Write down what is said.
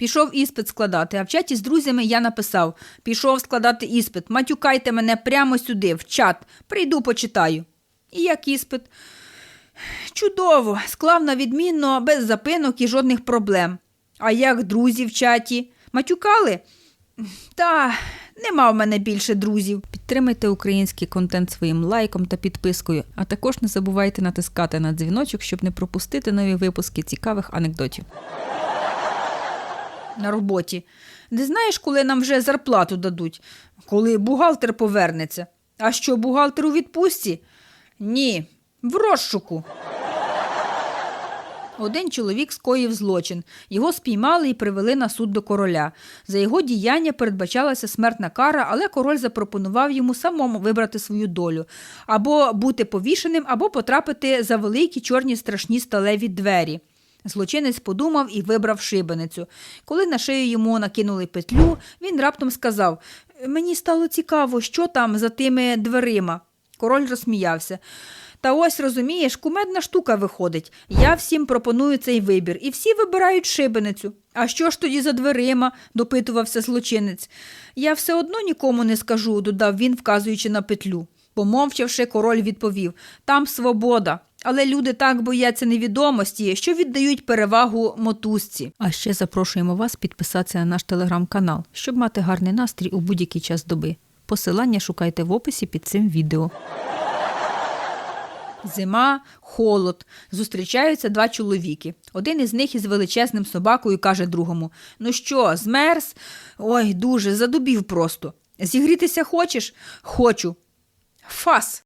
Пішов іспит складати, а в чаті з друзями я написав: пішов складати іспит, матюкайте мене прямо сюди, в чат. Прийду, почитаю. І як іспит? Чудово, склав на відмінно, без запинок і жодних проблем. А як друзі в чаті? Матюкали? Та нема в мене більше друзів. Підтримайте український контент своїм лайком та підпискою, а також не забувайте натискати на дзвіночок, щоб не пропустити нові випуски цікавих анекдотів. На роботі. Не знаєш, коли нам вже зарплату дадуть? Коли бухгалтер повернеться. А що, бухгалтер у відпустці? Ні, в розшуку. Один чоловік скоїв злочин. Його спіймали і привели на суд до короля. За його діяння передбачалася смертна кара, але король запропонував йому самому вибрати свою долю або бути повішеним, або потрапити за великі чорні страшні сталеві двері. Злочинець подумав і вибрав шибеницю. Коли на шию йому накинули петлю, він раптом сказав: Мені стало цікаво, що там за тими дверима. Король розсміявся. Та ось розумієш, кумедна штука виходить. Я всім пропоную цей вибір, і всі вибирають шибеницю. А що ж тоді за дверима? допитувався злочинець. Я все одно нікому не скажу, додав він, вказуючи на петлю. Помовчавши, король відповів там свобода. Але люди так бояться невідомості, що віддають перевагу мотузці. А ще запрошуємо вас підписатися на наш телеграм-канал, щоб мати гарний настрій у будь-який час доби. Посилання шукайте в описі під цим відео. Зима, холод. Зустрічаються два чоловіки. Один із них із величезним собакою каже другому: Ну що, змерз? Ой, дуже, задубів просто. Зігрітися хочеш? Хочу. Фас.